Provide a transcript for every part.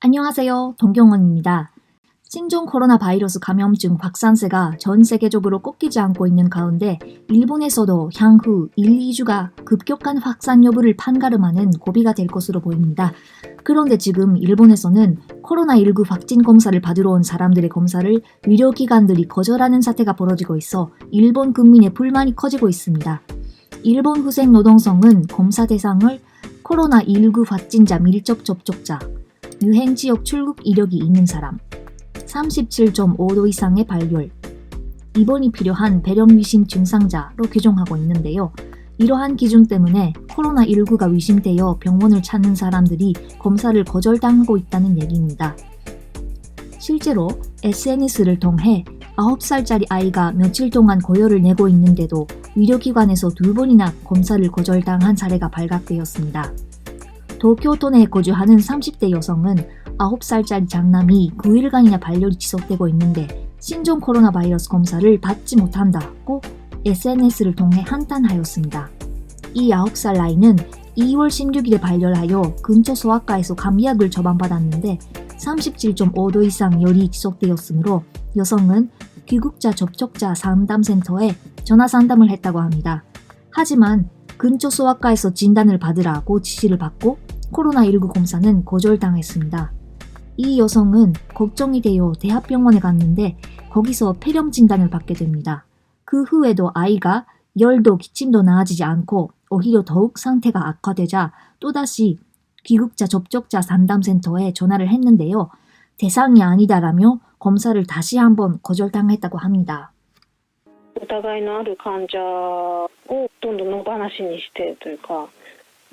안녕하세요. 동경원입니다. 신종 코로나 바이러스 감염증 확산세가 전 세계적으로 꺾이지 않고 있는 가운데 일본에서도 향후 1, 2주가 급격한 확산 여부를 판가름하는 고비가 될 것으로 보입니다. 그런데 지금 일본에서는 코로나19 확진 검사를 받으러 온 사람들의 검사를 의료기관들이 거절하는 사태가 벌어지고 있어 일본 국민의 불만이 커지고 있습니다. 일본 후생 노동성은 검사 대상을 코로나19 확진자 밀접 접촉자, 유행 지역 출국 이력이 있는 사람, 37.5도 이상의 발열, 입원이 필요한 배렴 위심 증상자로 규정하고 있는데요. 이러한 기준 때문에 코로나19가 의심되어 병원을 찾는 사람들이 검사를 거절당하고 있다는 얘기입니다. 실제로 SNS를 통해 9살짜리 아이가 며칠 동안 고열을 내고 있는데도 의료기관에서 두 번이나 검사를 거절당한 사례가 발각되었습니다. 도쿄도 내에 거주하는 30대 여성은 9살짜리 장남이 9일간이나 발열이 지속되고 있는데 신종 코로나 바이러스 검사를 받지 못한다고 SNS를 통해 한탄하였습니다. 이 9살 아이는 2월 16일에 발열하여 근처 소아과에서 감기약을 처방받았는데 37.5도 이상 열이 지속되었으므로 여성은 귀국자 접촉자 상담센터에 전화 상담을 했다고 합니다. 하지만 근처 소아과에서 진단을 받으라고 지시를 받고 코로나19 검사는 거절당했습니다. 이 여성은 걱정이 되어 대학병원에 갔는데 거기서 폐렴 진단을 받게 됩니다. 그 후에도 아이가 열도 기침도 나아지지 않고 오히려 더욱 상태가 악화되자 또다시 귀국자 접촉자 상담센터에 전화를 했는데요. 대상이 아니다라며 검사를 다시 한번 거절당했다고 합니다. 疑いのある患者をどんどん野放しにしてというか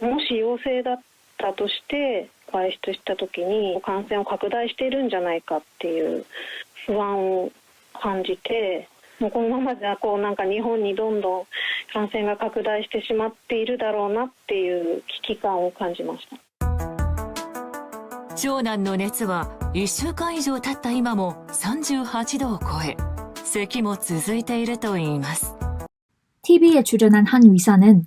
もし陽性だっ たとして外出した時に感染を拡大しているんじゃないかっていう不安を感じてもうこのままじゃこうなんか日本にどんどん感染が拡大してしまっているだろうなっていう危機感を感じました。長男の熱は1週間以上経った今も38度を超え咳も続いているといいます。 TV에 출연한 한 의사는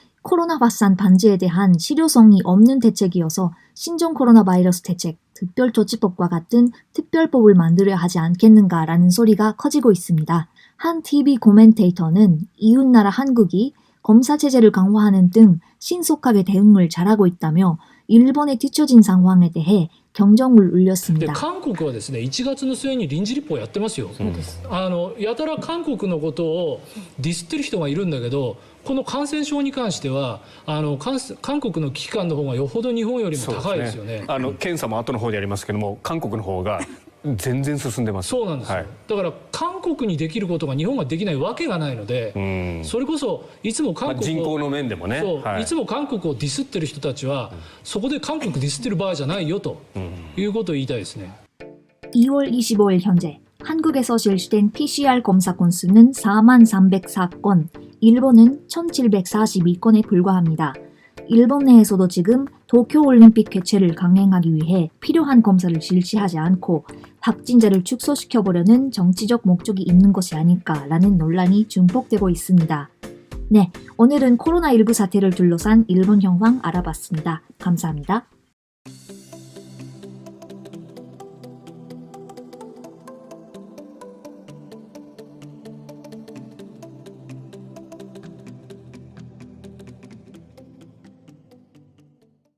코로나 확산 방지에 대한 실효성이 없는 대책이어서 신종 코로나 바이러스 대책 특별조치법과 같은 특별법을 만들어야 하지 않겠는가라는 소리가 커지고 있습니다. 한 TV 코멘테이터는 이웃나라 한국이 검사 체제를 강화하는 등 신속하게 대응을 잘하고 있다며 일본에 뒤처진 상황에 대해 경종을 で 울렸습니다. 韓国はですね1月の末に臨時立法やってますよ、あのやたら韓国のことをディスってる人がいるんだけどこの感染症に関してはあの韓韓国の危機感の方がよほど日本よりもそう高いですよね。あの検査も後の方でやりますけども韓国の方が 全然進んでますそうなんですよ、はいだから韓国にできることが日本ができないわけがないので、うんそれこそいつもまあ、韓国を、人口の面でもねそうはいいつも韓国をディスってる人たちは、そこで韓国ディスってる場合じゃないよということを言いたいですね。 2월 25일 현재 한국에서 실시된 PCR 검사 건수는 4만 304건, 일본은 1742건에 불과합니다. 일본 내에서도 지금 도쿄올림픽 개최를 강행하기 위해 필요한 검사를 실시하지 않고 확진자를 축소시켜보려는 정치적 목적이 있는 것이 아닐까라는 논란이 증폭되고 있습니다. 네, 오늘은 코로나19 사태를 둘러싼 일본 현황 알아봤습니다. 감사합니다.